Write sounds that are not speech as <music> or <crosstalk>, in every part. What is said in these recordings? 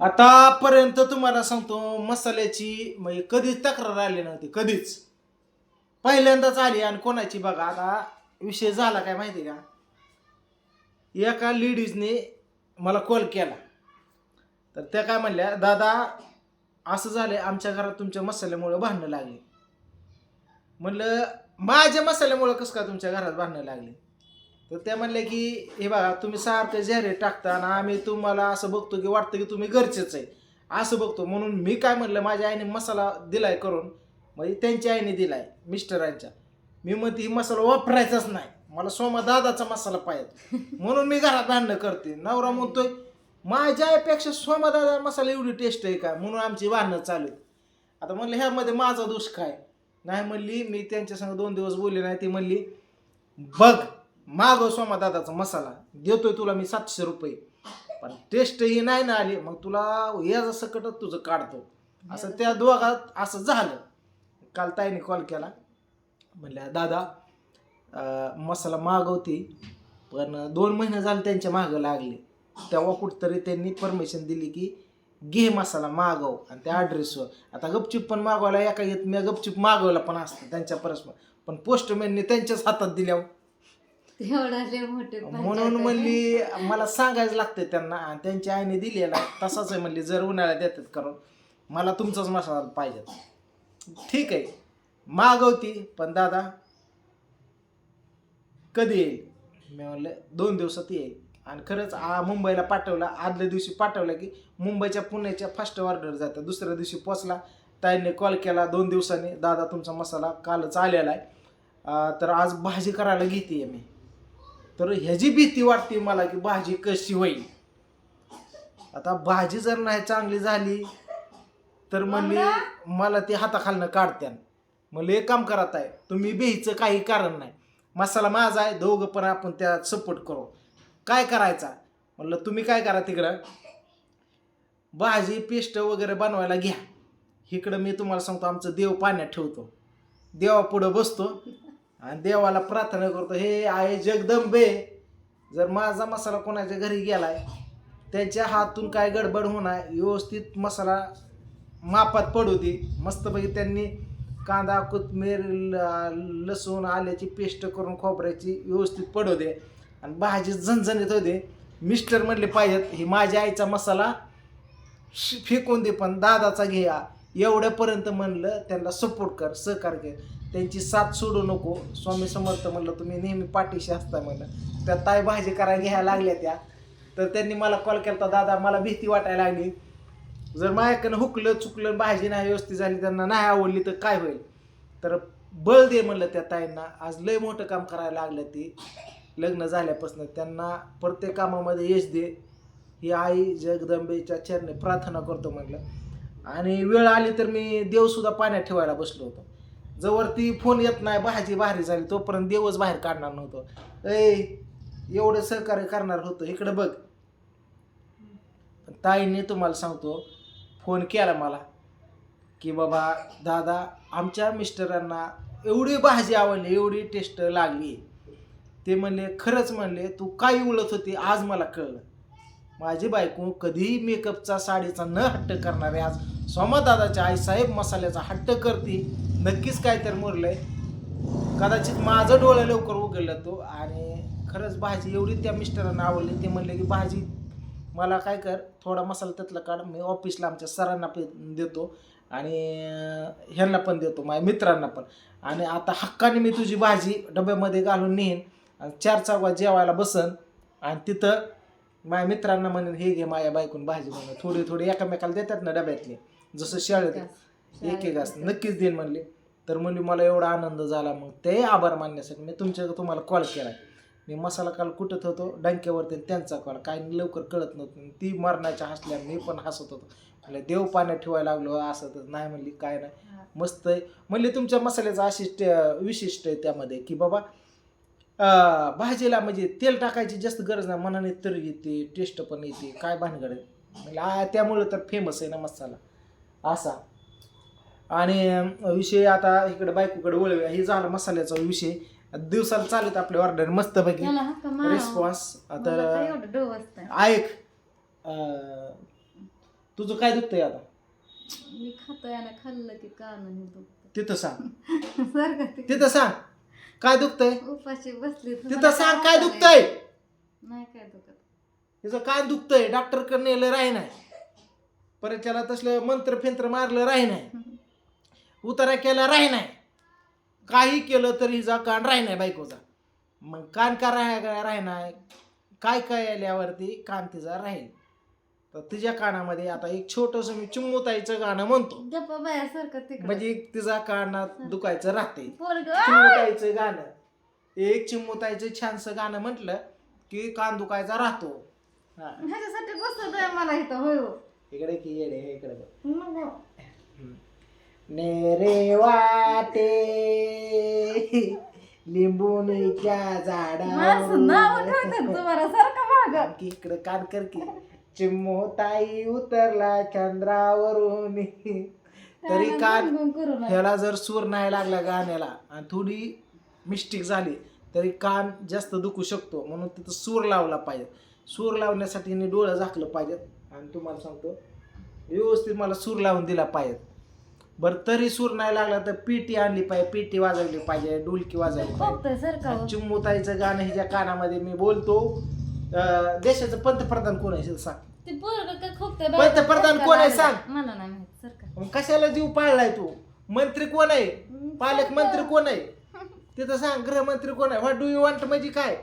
आतापर्यंत तुम्हाला सांगतो मसाल्याची म्हणजे कधीच तक्रार आली नव्हती कधीच. पहिल्यांदाच आली आणि कोणाची बघा आता विषय झाला काय माहिती का? एका लेडीजने मला कॉल केला. तर त्या काय म्हणल्या दादा असं झालं आमच्या घरात तुमच्या मसाल्यामुळं भांडणं लागली. म्हणलं माझ्या मसाल्यामुळं कसं काय तुमच्या घरात भांडणं लागली? तर त्या म्हणल्या की हे बघा तुम्ही सारखं जाहिरात टाकता आणि आम्ही तुम्हाला असं बघतो की वाटतं की तुम्ही घरचेच आहे. असं बघतो. म्हणून मी काय म्हणलं माझ्या आईने मसाला दिलाय करून म्हणजे त्यांच्या आईने दिलाय मिस्टरांच्या मी म्हणते ही मसाला वापरायचाच नाही. मला सोमा दादाचा मसाला पाहिजे. <laughs> म्हणून मी घरात भांडणं करते. नवरा म्हणतोय माझ्या आईपेक्षा सोमा दादा मसाला एवढी टेस्ट आहे का? म्हणून आमची भांडणं चालू. आता म्हणलं ह्यामध्ये माझा दोष काय? नाही म्हणली मी त्यांच्या संग दोन दिवस बोलले नाही ती म्हणली बघ मागव सोमा दादाचा मसाला. देतोय तुला मी सातशे रुपये. पण टेस्ट ही नाही ना आली. मग तुला याचं सकटच तुझं काढतो. असं त्या दोघात असं झालं. काल ताईने कॉल केला. म्हणल्या दादा अं, मसाला मागवती. पण दोन महिने झाले त्यांच्या मागं लागले. तेव्हा कुठतरी त्यांनी परमिशन दिली की घे मसाला मागव आणि त्या ॲड्रेसवर आता गपचूप पण मागवायला एका येत मी गपचूप मागवायला पण असतं त्यांच्या परस्पर. पण पोस्टमॅनने त्यांच्याच हातात दिल्या एवढा लय मोठे म्हणून म्हणली मला सांगायचं लागतंय त्यांना आणि त्यांच्या आईने दिलेला तसाच आहे म्हणली जर उन्हाळ्यात देतात करून मला तुमचाच मसाला पाहिजे ठीक आहे. मागवती पण दादा कधी येईल? मी म्हणलं दोन दिवसात येईल. आणि खरंच आ मुंबईला पाठवला आदल्या दिवशी पाठवला की मुंबईच्या पुण्याच्या फास्ट ऑर्डर जातं. दुसऱ्या दिवशी पोचला ताईने कॉल केला दोन दिवसांनी दादा तुमचा मसाला कालच आलेला आहे. तर आज भाजी करायला घेते मी. तर ह्याची भीती वाटते मला की भाजी कशी होईल. आता भाजी जर नाही चांगली झाली तर म्हणली मला ती हाताखालनं काढत्यान. म्हणलं एक काम करत आहे तुम्ही बेहीचं काही कारण नाही. मसाला माझा आहे दोघं पण आपण त्यात सपोर्ट करू. काय करायचा? म्हणलं तुम्ही काय करा तिकडं? भाजी पेस्ट वगैरे बनवायला घ्या. इकडं मी तुम्हाला सांगतो आमचं देव पाण्यात ठेवतो. देवापुढं बसतो. आणि देवाला प्रार्थना करतो हे आहे जगदंबे जर माझा मसाला कोणाच्या घरी गेलाय त्यांच्या हातून काय गडबड होणार व्यवस्थित मसाला मापात पडू दे. मस्तपैकी त्यांनी कांदा कोथमीर ल- लसूण आल्याची पेस्ट करून खोबऱ्याची व्यवस्थित पडू दे. आणि भाजी झणझणीत होते मिस्टर म्हणले पाहिजेत हे माझ्या आईचा मसाला श- फेकून दे पण दादाचा घ्या एवढ्यापर्यंत म्हणलं त्यांना सपोर्ट कर सहकार कर. त्यांची साथ सोडू नको. स्वामी समर्थ म्हणलं तुम्ही नेहमी पाठीशी असता म्हणलं. त्या ताई भाजी करायला घ्यायला लागल्या त्या. तर त्यांनी मला कॉल केला दादा मला भीती वाटायला लागली. जर माझ्याकडनं हुकलं चुकलं भाजी नाही व्यवस्थित झाली त्यांना नाही आवडली तर काय होईल? तर बळ दे म्हणलं त्या ताईंना. आज लय मोठं काम करायला लागलं ती. लग्न झाल्यापासून त्यांना प्रत्येक कामामध्ये यश दे. ही आई जगदंबेच्या चरणी प्रार्थना करतो म्हटलं आणि वेळ आली तर मी देवसुद्धा पाण्यात ठेवायला बसलो होतो. जवळ ती फोन येत नाही भाजी भारी झाली तोपर्यंत देवच बाहेर काढणार नव्हतं. ए एवढं सहकार्य करणार होतं इकडं बघ. पण ताईने तुम्हाला सांगतो फोन केला मला की बाबा दादा आमच्या मिस्टरांना एवढी भाजी आवडली एवढी टेस्ट लागली. ते म्हणले खरंच म्हणले तू काय उलत होती आज मला कळलं. माझी बायको कधीही मेकअपचा साडीचा न हट्ट करणारे आज सोमादादाच्या आईसाहेब मसाल्याचा हट्ट करते. नक्कीच काय तर मुरलंय. कदाचित माझं डोळं लवकर उघडलं तो आणि खरंच भाजी एवढी त्या मिस्टरांना आवडली ते म्हणले की भाजी मला काय कर थोडा मसाला त्यातला काढ मी ऑफिसला आमच्या सरांना पण देतो आणि ह्यांना पण देतो माझ्या मित्रांना पण. आणि आता हक्काने मी तुझी भाजी डब्यामध्ये घालून नेईन आणि चार चौघात जेवायला बसन आणि तिथं माझ्या मित्रांना म्हणेन हे घे माझ्या बायकून भाजी म्हणून थोडी थोडी एकामेकाला देतात ना डब्यातली जसं शाळेत एक एक असतं नक्कीच देईन म्हणले. तर म्हणली मला एवढा आनंद झाला मग. ते आभार मानण्यासाठी मी तुमच्या तुम्हाला कॉल केला. मी मसाला काल कुटत होतो डंक्यावरती त्यांचा कॉल काय लवकर कळत नव्हतं. ती मरणाच्या हसल्या मी पण हसत होतो. म्हणलं देव पाण्यात ठेवायला लागलो असं तर नाही म्हणली काय नाही. मस्त आहे. म्हणले तुमच्या मसाल्याचं अशिष्ट विशिष्ट आहे त्यामध्ये की बाबा भाजीला म्हणजे तेल टाकायची जास्त गरज नाही. मनाने तर येते टेस्ट पण येते. काय भानगड आहे? म्हणलं आ, त्यामुळे तर फेमस आहे ना मसाला. असा. आणि विषय आता इकडे बायकोकडे वळूया हे झाला मसाल्याचा विषय. दिवसाला चालत आपले ऑर्डर मस्तपैकी. मारावा. रिस्पॉन्स मला तर तर एवढं डोव असतं ऐक अं, तुझं काय दुखतंय आता? मी खातोय आणि खाल्लं की कान हे दुखतं तिथं सांग. <laughs> सारखं ते. तिथं सांग. काय दुखतंय? उपाशी बसली तिथं सांग काय दुखतंय? नाही काय दुखत. तिचं काय दुखतंय? डॉक्टरकडे नेलं राही नाही. परत त्याला तसलं मंत्र फिंत्र मारलं राही नाही. <laughs> उतारा केला राही नाही. काही केलं तरी हिचा कान राही नाही बायकोचा मग कान का राह राही नाही? काय काय आल्यावरती कान तिचा राहील? तर तिच्या कानामध्ये आता एक छोटस मी चिमुताईचं गाणं म्हणतो. म्हणजे एक तिचा कानात दुखायचं राहते. चिमुताईचं गाणं. एक चिमुताईचं छानसं गाणं म्हटलं की कान दुखायचा राहतो. ह्याच्यासाठी बसतोय मला इथं होय हो इकडे की येडे इकडे नेरे वाटे. लिंबूनच्या माझं नाव ठेवतात झाडावर तुम्हाला सारखं माग. की इकडे कान कर की. चिमोताई उतरला चंद्रावरून. तरी कान करू नका. ह्याला जर सूर नाही लागला गाण्याला आणि थोडी मिस्टेक झाली तरी कान जास्त दुखू शकतो. म्हणून तिथं सूर लावला पाहिजे. सूर लावण्यासाठी डोळं झाकलं पाहिजेत. आणि तुम्हाला सांगतो व्यवस्थित मला सूर लावून दिला पाहिजे बरं तरी सूर नाही लागला तर पिटी आणली पाहिजे पिटी वाजवली पाहिजे डुलकी वाजवली पाहिजे. हो. चिमुताईचं गाणं हिच्या कानामध्ये मी बोलतो अं, देशाचं पंतप्रधान कोण आहे सांग. ते पोरग काय खोकतोय पंतप्रधान कोण आहे सांग? मला नाही माहीत सारखं मग कशाला जीव पाळलाय तू? मंत्री कोण आहे? पालकमंत्री कोण आहे? तिथं सांग गृहमंत्री कोण आहे? व्हॉट डू यू वॉन्ट म्हणजे काय?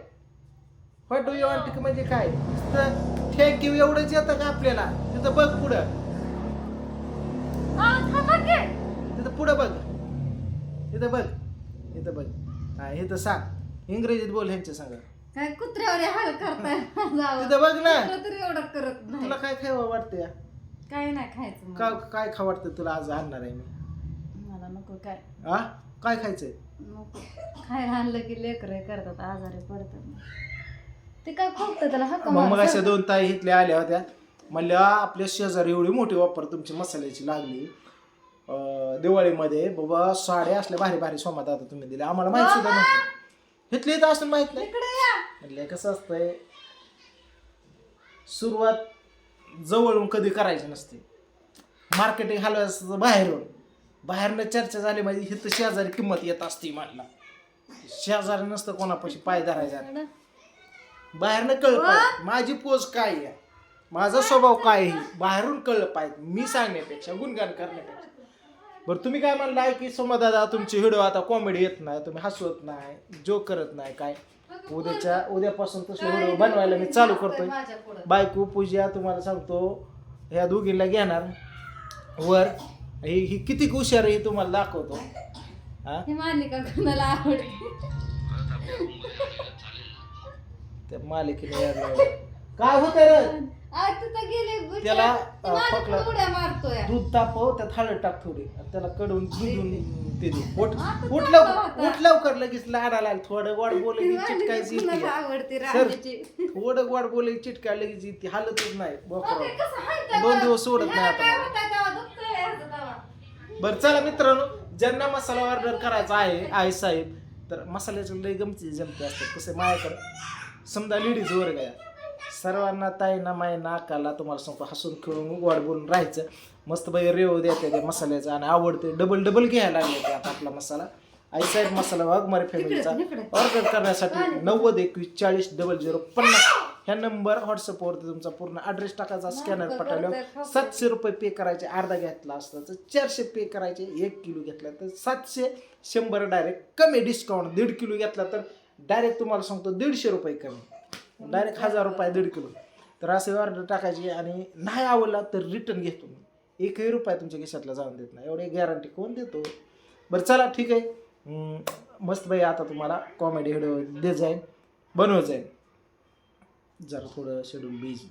व्हॉट डू यू वॉन्ट म्हणजे काय? थँक्यू एवढंच येतं का आपल्याला? तिथं बघ पुढं. आ, थांबा की. तिथं पुढं बघ. इथं बघ. इथं बघ. हा इथं सांग. इंग्रजीत बोल ह्यांच्या सांग. काय कुत्र्यावर हाल करताय. <laughs> तिथं बघ ना. कुत्रं तरी एवढं करत नाही. तुला काय खावं वाटतं काय नाही खायचं मला. का काय खा वाटतं तुला आज आणणार आहे मी? मला नको काय. हा? काय खायचंय? नको. खायला आणलं की लेकर करतात आजारी पडतात. ते काय खोकतं त्याला? हक्क मग मग. अशा दोन ताई इथल्या आल्या होत्या. म्हणल्या आपल्या शेजारी एवढी मोठी वापर तुमची मसाल्याची लागली. दिवाळीमध्ये बाबा साड्या असल्या भारी भारी सोमात आता तुम्ही दिल्या. आम्हाला माहीत सुद्धा नव्हतं. इथले इथं असून माहीत नाही. म्हणलं कसं असतंय? सुरुवात जवळून कधी करायची नसते. मार्केटिंग हलवायचं बाहेरून. बाहेरनं चर्चा झाली म्हणजे इथं शेजारी किंमत येत असते म्हणला. शेजारी नसतं कोणापाशी पाय धरायचा. बाहेरनं कळलं पाहिजे माझी पोच काय आहे? माझा स्वभाव काय आहे? बाहेरून कळलं पाहिजे मी सांगण्यापेक्षा गुणगान करण्यापेक्षा. बरं तुम्ही काय म्हणलाय की दादा तुमचे व्हिडिओ आता कॉमेडी येत नाही तुम्ही हसवत नाही जोक करत नाही काय? उद्याच्या उद्यापासून तसले व्हिडिओ बनवायला मी चालू करतोय. बायको पूजा तुम्हाला सांगतो ह्या दोघींना घेणार. वर ही ही किती हुशार आहे हे तुम्हाला दाखवतो. हा? मालिका कोणाला आवडते? त्या मालिकेने. काय होतं त्याला, उड्या मारतोय. दूध तापव त्यात हळद टाक थोडी. आणि त्याला कडून दुधून ते दे. उठ चांगला लवकर. उठ लवकर लगेच लाडाला थोडं गोड बोलले चिटकायची. आवडते सर. राजाची थोडं गोड बोलले की चिटकाय लगेच येते हालतच नाही त्या दोन? दिवस सोडत नाही आता. बरं चला मित्रांनो ज्यांना मसाला ऑर्डर करायचा आहे आई साहेब तर मसाल्याचं लय गमती जमते असतात कसं माझ्याकडं समजा लेडीज वर्ग आहे. सर्वांना ताईंना माईंना नाकाला तुम्हाला सांगतो हसून खेळून गोड बोलून राहायचं. मस्त बाई रेव देते त्या मसाल्याचं आणि आवडते डबल डबल घ्यायला लागले आता आपला मसाला. आई साहेब मसाला वाघमारे फॅमिलीचा. ऑर्डर करण्यासाठी नव्वद एकवीस चाळीस डबल झिरो पन्नास. ह्या नंबर व्हॉट्सअपवरती तुमचा पूर्ण ॲड्रेस टाकायचा स्कॅनर पाठवल्यावर सातशे रुपये पे करायचे अर्धा घेतला असता तर चारशे पे करायचे एक किलो घेतला तर सातशे. शंभर डायरेक्ट कमी डिस्काउंट दीड किलो घेतला तर डायरेक्ट तुम्हाला सांगतो दीडशे रुपये कमी. डायरेक्ट हजार रुपये दीड किलो. तर असे ऑर्डर टाकायची आणि नाही आवडला तर रिटर्न घेतो मी. एकही रुपये तुमच्या खिशातला जाऊन देत नाही. एवढी गॅरंटी कोण देतो? बरं चला ठीक आहे. मस्त बाई आता तुम्हाला कॉमेडी व्हिडिओ देत जाईन. बनवत जाईन. जरा थोडं शेड्यूल बिझी